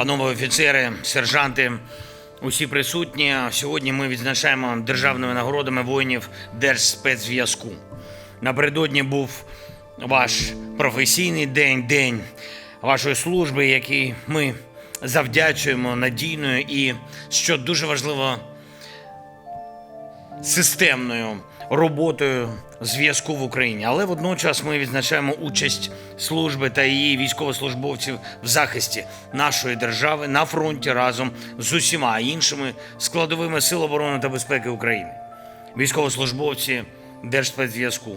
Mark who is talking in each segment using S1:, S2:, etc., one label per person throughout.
S1: панове офіцери, сержанти, усі присутні. Сьогодні ми відзначаємо державними нагородами воїнів Держспецзв'язку. Напередодні був ваш професійний день, день вашої служби, який ми завдячуємо надійною і, що дуже важливо, системною роботою зв'язку в Україні. Але водночас ми відзначаємо участь служби та її військовослужбовців в захисті нашої держави на фронті разом з усіма іншими складовими сил оборони та безпеки України. Військовослужбовці Держспецзв'язку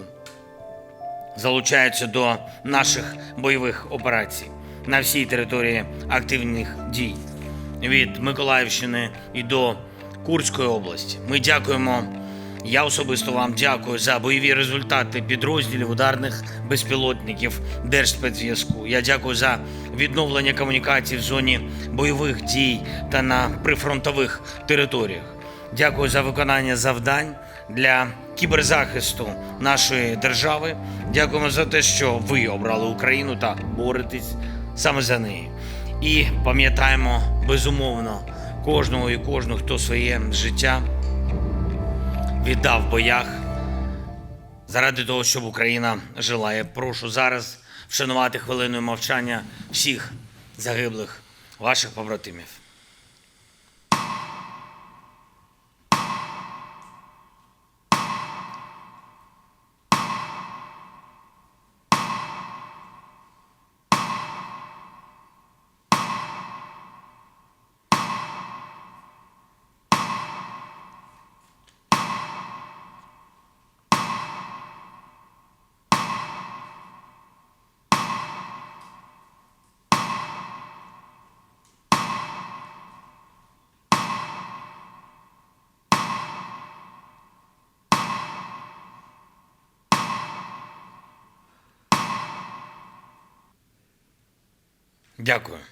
S1: залучаються до наших бойових операцій на всій території активних дій від Миколаївщини і до Курської області. Ми дякуємо. Я особисто вам дякую за бойові результати підрозділів ударних безпілотників Держспецзв'язку. Я дякую за відновлення комунікацій в зоні бойових дій та на прифронтових територіях. Дякую за виконання завдань для кіберзахисту нашої держави. Дякуємо за те, що ви обрали Україну та боретесь саме за неї. І пам'ятаємо безумовно кожного і кожного, хто своє життя віддав в боях заради того, щоб Україна жила. Я прошу зараз вшанувати хвилиною мовчання всіх загиблих ваших побратимів. Дякую.